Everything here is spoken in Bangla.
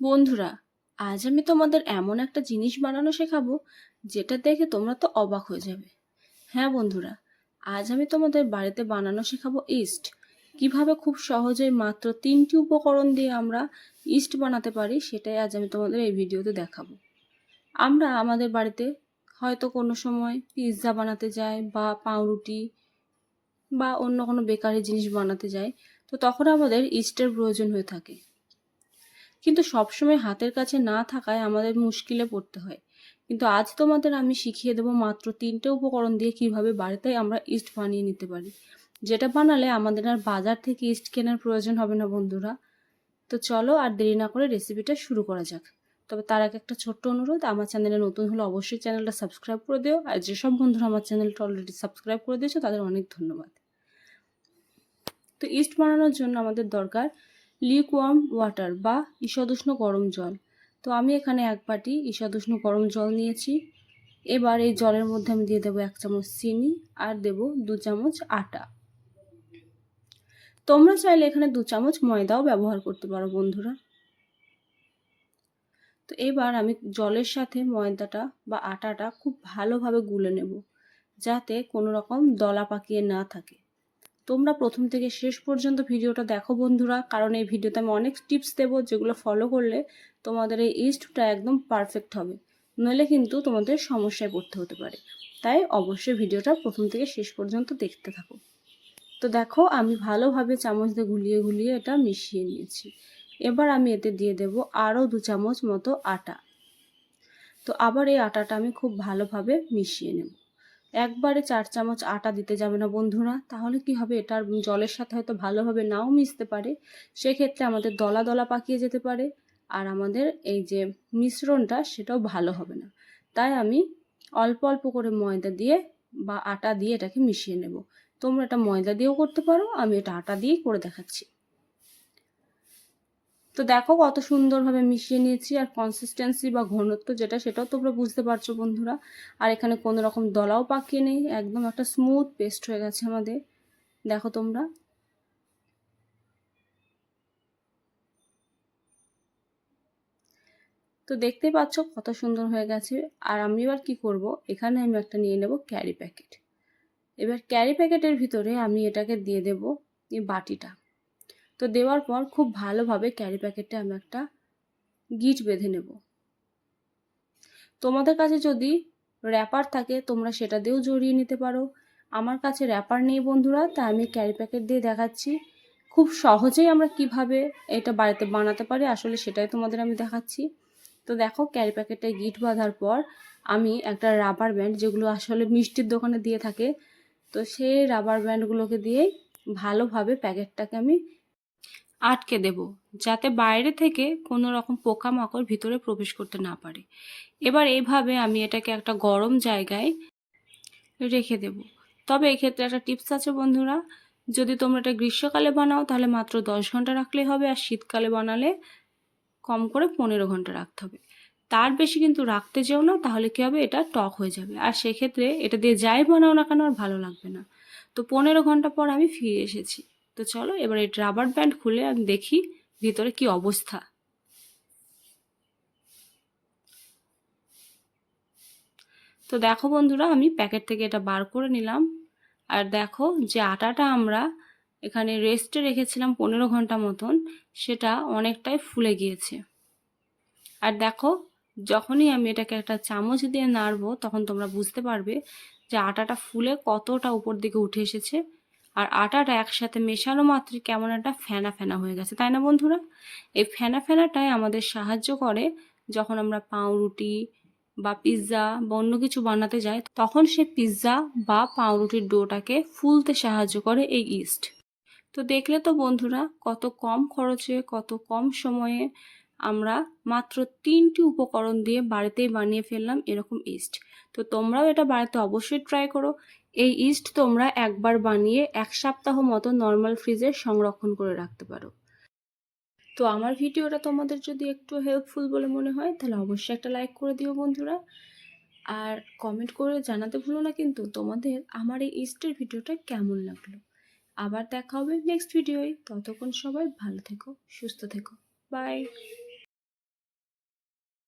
বন্ধুরা, আজ আমি তোমাদের এমন একটা জিনিস বানানো শেখাবো, যেটা দেখে তোমরা তো অবাক হয়ে যাবে। হ্যাঁ বন্ধুরা, আজ আমি তোমাদের বাড়িতে বানানো শেখাবো ইস্ট। কীভাবে খুব সহজেই মাত্র তিনটি উপকরণ দিয়ে আমরা ইস্ট বানাতে পারি, সেটাই আজ আমি তোমাদের এই ভিডিওতে দেখাবো। আমরা আমাদের বাড়িতে হয়তো কোনো সময় পিৎজা বানাতে যাই বা পাউরুটি বা অন্য কোনো বেকারি জিনিস বানাতে যাই, তো তখন আমাদের ইস্টের প্রয়োজন হয়ে থাকে। কিন্তু সবসময় হাতের কাছে না থাকায় আমাদের মুশকিলে পড়তে হয়। কিন্তু আজ তোমাদের আমি শিখিয়ে দেবো মাত্র তিনটে উপকরণ দিয়ে কীভাবে বাড়িতে আমরা ইস্ট বানিয়ে নিতে পারি। যেটা বানালে আমাদের আর বাজার থেকে ইস্ট কেনার প্রয়োজন হবে না বন্ধুরা। তো চলো আর দেরি না করে রেসিপিটা শুরু করা যাক। তবে তার আগে একটা ছোট্ট অনুরোধ, আমার চ্যানেলে নতুন হলে অবশ্যই চ্যানেলটা সাবস্ক্রাইব করে দিও। আর যেসব বন্ধুরা আমার চ্যানেলটা অলরেডি সাবস্ক্রাইব করে দিয়েছ, তাদের অনেক ধন্যবাদ। তো ইস্ট বানানোর জন্য আমাদের দরকার লিকওয়ার্ম ওয়াটার বা ঈষদুষ্ণ গরম জল। তো আমি এখানে এক বাটি ঈষদুষ্ণ গরম জল নিয়েছি। এবার এই জলের মধ্যে আমি দিয়ে দেবো এক চামচ চিনি আর দেব দু চামচ আটা। তোমরা চাইলে এখানে দু চামচ ময়দাও ব্যবহার করতে পারো বন্ধুরা। তো এবার আমি জলের সাথে ময়দাটা বা আটাটা খুব ভালোভাবে গুলে নেব, যাতে কোনো রকম দলা পাকিয়ে না থাকে। তোমরা প্রথম থেকে শেষ পর্যন্ত ভিডিওটা দেখো বন্ধুরা, কারণ এই ভিডিওতে আমি অনেক টিপস দেবো যেগুলো ফলো করলে তোমাদের এই ইস্টটা একদম পারফেক্ট হবে। নইলে কিন্তু তোমাদের সমস্যায় পড়তে হতে পারে। তাই অবশ্যই ভিডিওটা প্রথম থেকে শেষ পর্যন্ত দেখতে থাকো। তো দেখো, আমি ভালোভাবে চামচ দিয়ে গুলিয়ে গুলিয়ে এটা মিশিয়ে নিয়েছি। এবার আমি এতে দিয়ে দেব আরও দু চামচ মতো আটা। তো আবার এই আটাটা আমি খুব ভালোভাবে মিশিয়ে নেব। একবারে চার চামচ আটা দিতে যাবে না বন্ধুরা, তাহলে কি হবে? এটার জলের সাথে হয়তো ভালোভাবে নাও মিশতে পারে। সেক্ষেত্রে আমাদের দলা দলা পাকিয়ে যেতে পারে আর আমাদের এই যে মিশ্রণটা, সেটাও ভালো হবে না। তাই আমি অল্প অল্প করে ময়দা দিয়ে বা আটা দিয়ে এটাকে মিশিয়ে নেব। তোমরা এটা ময়দা দিয়েও করতে পারো, আমি এটা আটা দিয়েই করে দেখাচ্ছি। তো দেখো কত সুন্দরভাবে মিশিয়ে নিয়েছি আর কনসিস্টেন্সি বা ঘনত্ব যেটা সেটাও তোমরা বুঝতে পারছ বন্ধুরা। আর এখানে কোনো রকম দলাও পাকিয়ে নেই, একদম একটা স্মুথ পেস্ট হয়ে গেছে আমাদের। দেখো তোমরা। তো দেখতেই পাচ্ছ কত সুন্দর হয়ে গেছে। আর আমি এবার কি করব? এখানে আমি একটা নিয়ে নেব ক্যারি প্যাকেট এবার ক্যারি প্যাকেটের ভিতরে আমি এটাকে দিয়ে দেব এই বাটিটা। তো দেওয়ার পর খুব ভালোভাবে ক্যারি প্যাকেটে আমি একটা গিট বেঁধে নেব। তোমাদের কাছে যদি র্যাপার থাকে, তোমরা সেটা দিয়েও জড়িয়ে নিতে পারো। আমার কাছে র্যাপার নেই বন্ধুরা, তাই আমি ক্যারি প্যাকেট দিয়ে দেখাচ্ছি। খুব সহজেই আমরা কীভাবে এটা বাড়িতে বানাতে পারি, আসলে সেটাই তোমাদের আমি দেখাচ্ছি। তো দেখো ক্যারি প্যাকেটে গিট বাঁধার পর আমি একটা রাবার ব্যান্ড যেগুলো আসলে মিষ্টির দোকানে দিয়ে থাকে, তো সেই রাবার ব্যান্ডগুলোকে দিয়েই ভালোভাবে প্যাকেটটাকে আমি আটকে দেব, যাতে বাইরে থেকে কোনো রকম পোকামাকড় ভিতরে প্রবেশ করতে না পারে। এবার এইভাবে আমি এটাকে একটা গরম জায়গায় রেখে দেব। তবে এক্ষেত্রে একটা টিপস আছে বন্ধুরা, যদি তোমরা এটা গ্রীষ্মকালে বানাও, তাহলে মাত্র দশ ঘণ্টা রাখলেই হবে, আর শীতকালে বানালে কম করে পনেরো ঘণ্টা রাখতে হবে। তার বেশি কিন্তু রাখতে যেও না, তাহলে কী হবে, এটা টক হয়ে যাবে। আর সেক্ষেত্রে এটা দিয়ে যাই বানাও না কেন, আর ভালো লাগবে না। তো পনেরো ঘণ্টা পর আমি ফিরে এসেছি। তো চলো, এবার এই রাবার ব্যান্ড খুলে আমি দেখি ভিতরে কি অবস্থা। তো দেখো বন্ধুরা, আমি প্যাকেট থেকে এটা বার করে নিলাম। আর দেখো যে আটাটা আমরা এখানে রেস্টে রেখেছিলাম পনেরো ঘণ্টা মতন, সেটা অনেকটাই ফুলে গিয়েছে। আর দেখো, যখনই আমি এটাকে একটা চামচ দিয়ে নাড়বো, তখন তোমরা বুঝতে পারবে যে আটাটা ফুলে কতটা উপর দিকে উঠে এসেছে। আর আটাটা একসাথে মেশানো মাত্রই কেমন একটা ফেনা ফেনা হয়ে গেছে, তাই না বন্ধুরা? এই ফেনা ফেনাটাই আমাদের সাহায্য করে যখন আমরা পাউরুটি বা পিৎজা বা অন্য কিছু বানাতে যাই, তখন সে পিৎজা বা পাউরুটির ডোটাকে ফুলতে সাহায্য করে এই ইস্ট। তো দেখলে তো বন্ধুরা, কত কম খরচে, কত কম সময়ে আমরা মাত্র তিনটি উপকরণ দিয়ে বাড়িতেই বানিয়ে ফেললাম এরকম ইস্ট। তো তোমরাও এটা বাড়িতে অবশ্যই ট্রাই করো। এই ইস্ট তোমরা একবার বানিয়ে এক সপ্তাহ মতো নর্মাল ফ্রিজে সংরক্ষণ করে রাখতে পারো। তো আমার ভিডিওটা তোমাদের যদি একটু হেল্পফুল বলে মনে হয়, তাহলে অবশ্যই একটা লাইক করে দিও বন্ধুরা। আর কমেন্ট করে জানাতে ভুলো না কিন্তু তোমাদের আমার এই ইস্টের ভিডিওটা কেমন লাগল। আবার দেখা হবে নেক্সট ভিডিওয় ততক্ষণ সবাই ভালো থেকো, সুস্থ থেকো। বাই